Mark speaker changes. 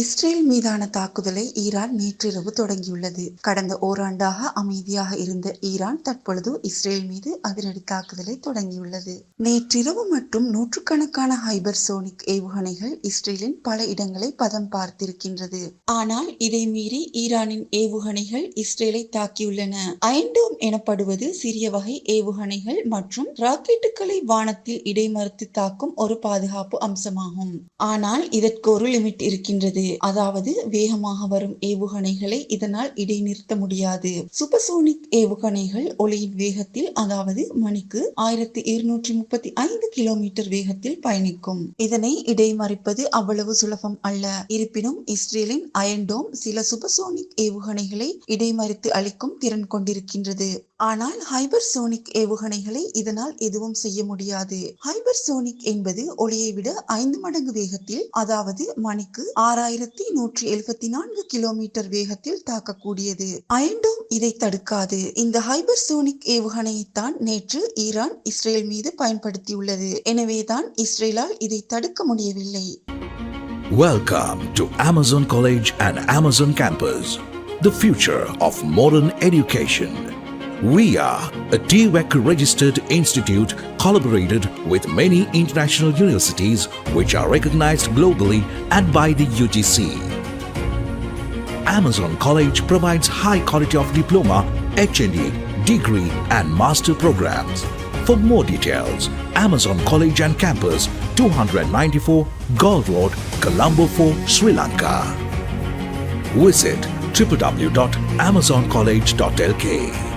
Speaker 1: Israel மீதான தாக்குதலை Iran நேற்றிரவு தொடங்கியுள்ளது. கடந்த ஓராண்டாக அமைதியாக இருந்த ஈரான் தற்பொழுது இஸ்ரேல் மீது அதிரடி தாக்குதலை தொடங்கியுள்ளது. நேற்றிரவு மற்றும் நூற்றுக்கணக்கான ஹைபர்சோனிக் ஏவுகணைகள் இஸ்ரேலின் பல இடங்களை பதம் பார்த்திருக்கின்றது. ஆனால் இதை மீறி ஈரானின் ஏவுகணைகள் இஸ்ரேலை தாக்கியுள்ளன. ஐண்டோம் எனப்படுவது சிறிய வகை ஏவுகணைகள் மற்றும் ராக்கெட்டுகளை வானத்தில் இடைமறுத்து தாக்கும் ஒரு பாதுகாப்பு அம்சமாகும். ஆனால் இதற்கு ஒரு லிமிட் இருக்கின்றது. அதாவது வேகமாக வரும் ஏவுகணைகளை இதனால் இடைநிறுத்த முடியாது. சூப்பர்சோனிக் ஏவுகணைகள் ஒளியின் வேகத்தில் அதாவது மணிக்கு ஆயிரத்தி இருநூற்றி முப்பத்தி ஐந்து கிலோமீட்டர் வேகத்தில் பயணிக்கும். இதனை இடைமறிப்பது அவ்வளவு சுலபம் அல்ல. இருப்பினும் இஸ்ரேலின் அயன்டோம் சில சூப்பர்சோனிக் ஏவுகணைகளை இடைமறித்து அளிக்கும் திறன் கொண்டிருக்கின்றது. ஆனால் ஹைபர்சோனிக் ஏவுகணைகளை இதனால் எதுவும் செய்ய முடியாது. ஹைபர்சோனிக் என்பது ஒளியை விட ஐந்து மடங்கு வேகத்தில் அதாவது மணிக்கு ஆயிரத்தி நூற்றி எழுபத்தி நான்கு கிலோமீட்டர் வேகத்தில் தாக்கக்கூடியது. அயன்டோம் இதை தடுக்காது. இந்த ஹைபர்சோனிக் ஏவுகணையைத்தான் நேற்று ஈரான் இஸ்ரேல் மீது பயன்படுத்தியுள்ளது. எனவேதான் இஸ்ரேலால் இதை தடுக்க முடியவில்லை.
Speaker 2: Welcome to Amazon college and Amazon campus the future of modern education. We are a TWEC registered institute collaborated with many international universities which are recognized globally and by the UGC. Amazon College provides high quality of diploma, HND, degree and master programs. For more details, Amazon College and Campus, 294 Gold Road, Colombo 4, Sri Lanka. Visit www.amazoncollege.lk.